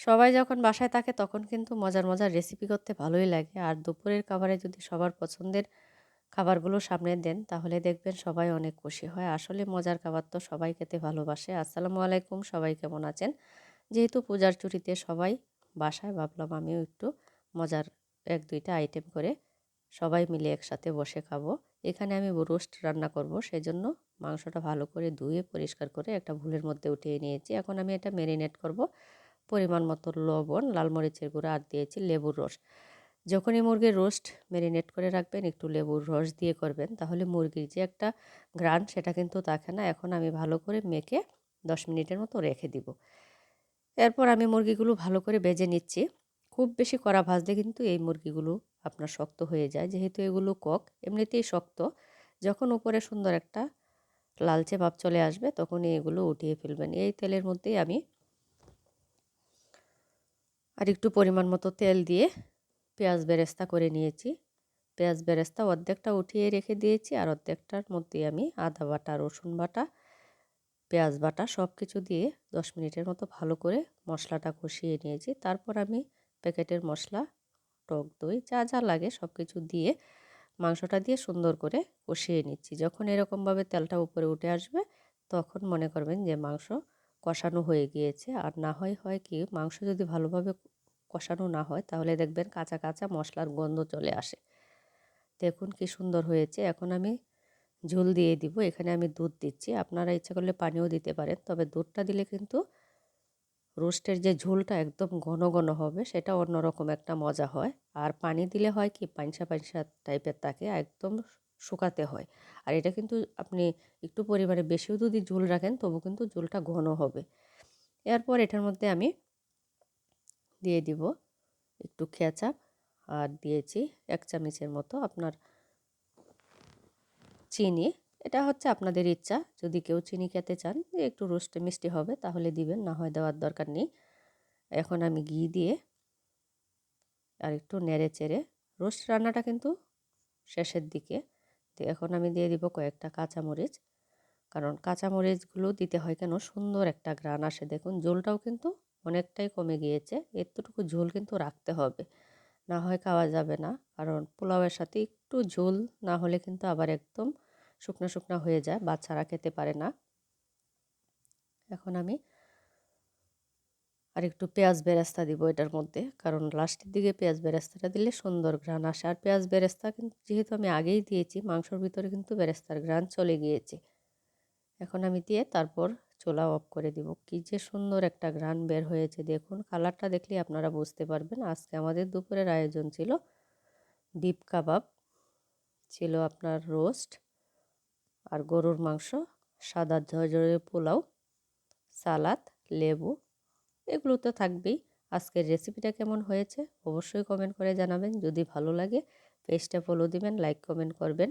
সবাই যখন বাসায় থাকে তখন কিন্তু মজার মজার রেসিপি করতে ভালোই লাগে। আর দুপুরের খাবারে যদি সবার পছন্দের খাবারগুলো সামনে দেন, তাহলে দেখবেন সবাই অনেক খুশি হয়। আসলে মজার খাবার তো সবাই খেতে ভালোবাসে। আসসালামু আলাইকুম, সবাই কেমন আছেন? যেহেতু পূজার ছুটিতে সবাই বাসায়, ভাবলাম আমিও একটু মজার এক, দুইটা আইটেম করে সবাই মিলে একসাথে বসে খাব। এখানে আমি রোস্ট রান্না করব, সেজন্য মাংসটা ভালো করে ধুয়ে, পরিষ্কার করে একটা ভুলের মধ্যে উঠিয়ে নিয়েছি। এখন আমি এটা ম্যারিনেট করব। পরিমাণ মতো লবণ, লাল মরিচের গুঁড়ো আর দিয়েছি লেবুর রস। যখনই মুরগির রোস্ট ম্যারিনেট করে রাখবেন, একটু লেবুর রস দিয়ে করবেন, তাহলে মুরগির যে একটা গ্রান সেটা কিন্তু থাকে না। এখন আমি ভালো করে মেখে দশ মিনিটের মতো রেখে দিব। এরপর আমি মুরগিগুলো ভালো করে বেজে নিচ্ছি। খুব বেশি কড়া ভাজলে কিন্তু এই মুরগিগুলো আপনার শক্ত হয়ে যায়। যেহেতু এগুলো কক, এমনিতেই শক্ত। যখন উপরে সুন্দর একটা লালচে ভাব চলে আসবে তখন এগুলো উঠিয়ে ফেলবেন। এই তেলের মধ্যেই আমি আর একটু পরিমাণ মতো তেল দিয়ে পেঁয়াজ বেরেস্তা করে নিয়েছি। পেঁয়াজ বেরেস্তা অর্ধেকটা উঠিয়ে রেখে দিয়েছি আর অর্ধেকটার মধ্যে আমি আদা বাটা, রসুন বাটা, পেঁয়াজ বাটা সব কিছু দিয়ে দশ মিনিটের মতো ভালো করে মশলাটা কষিয়ে নিয়েছি। তারপর আমি প্যাকেটের মশলা, টক দই, যা যা লাগে সব কিছু দিয়ে মাংসটা দিয়ে সুন্দর করে কষিয়ে নিচ্ছি। যখন এরকমভাবে তেলটা উপরে উঠে আসবে, তখন মনে করবেন যে মাংস কষানো হয়ে গিয়েছে। আর না হয় হয় কি মাংস যদি ভালোভাবে কষানো না হয়, তাহলে দেখবেন কাঁচা কাঁচা মশলার গন্ধ চলে আসে। দেখুন কি সুন্দর হয়েছে। এখন আমি ঝোল দিয়ে দিব। এখানে আমি দুধ দিচ্ছি। আপনারা ইচ্ছা করলে পানিও দিতে পারেন। তবে দুধটা দিলে কিন্তু রোস্টের যে ঝোলটা একদম ঘন ঘন হবে, সেটা অন্যরকম একটা মজা হয়। আর পানি দিলে হয় কি পাইনসা পাইনসা টাইপের থাকে। একদম শুকাতে হয়। আর এটা কিন্তু আপনি একটু পরিমাণে বেশিও যদি ঝোল রাখেন, তবু কিন্তু ঝোলটা ঘন হবে। এরপর এটার মধ্যে আমি দিয়ে দিব একটু খেঁচা আর দিয়েছি এক চামচের মতো আপনার চিনি। এটা হচ্ছে আপনাদের ইচ্ছা, যদি কেউ চিনি খেতে চান, যে একটু রোস্টে মিষ্টি হবে তাহলে দিবেন, না হয় দেওয়ার দরকার নেই। এখন আমি ঘি দিয়ে আর একটু নেড়ে চেড়ে, রোস্ট রান্নাটা কিন্তু শেষের দিকে তো এখন আমি দিয়ে দিব কয়েকটা কাঁচামরিচ। কারণ কাঁচামরিচগুলো দিতে হয় কেন? সুন্দর একটা গ্রান আসে। দেখুন, ঝোলটাও কিন্তু অনেকটাই কমে গিয়েছে। এতটুকু ঝোল কিন্তু রাখতে হবে। না হয় খাওয়া যাবে না। কারণ পোলাওয়ের সাথে একটু ঝোল না হলে কিন্তু আবার একদম শুকনো শুকনো হয়ে যায়। বাচ্চারা খেতে পারে না। এখন আমি আর একটু পেঁয়াজ বেরেস্তা দিব এটার মধ্যে। কারণ লাস্টের দিকে পেঁয়াজ বেরেস্তাটা দিলে সুন্দর ঘ্রাণ আসে। আর পেঁয়াজ বেরেস্তা কিন্তু যেহেতু আমি আগেই দিয়েছি, মাংসর ভিতরে কিন্তু বেরেস্তার ঘ্রাণ চলে গিয়েছে। এখন আমি দিয়ে তারপর চোলা অফ করে দিব। কি যে সুন্দর একটা ঘ্রাণ বের হয়েছে দেখুন। কালারটা দেখলে আপনারা বুঝতে পারবেন। আজকে আমাদের দুপুরের আয়োজন ছিল বিপ কাবাব, ছিল আপনার রোস্ট আর গরুর মাংস, সাদা ঝরঝরে পোলাও, সালাদ, লেবু এগুলো তো থাকবেই। আজকের রেসিপিটা কেমন হয়েছে? অবশ্যই কমেন্ট করে জানাবেন। যদি ভালো লাগে পেজটা ফলো দিবেন লাইক কমেন্ট করবেন।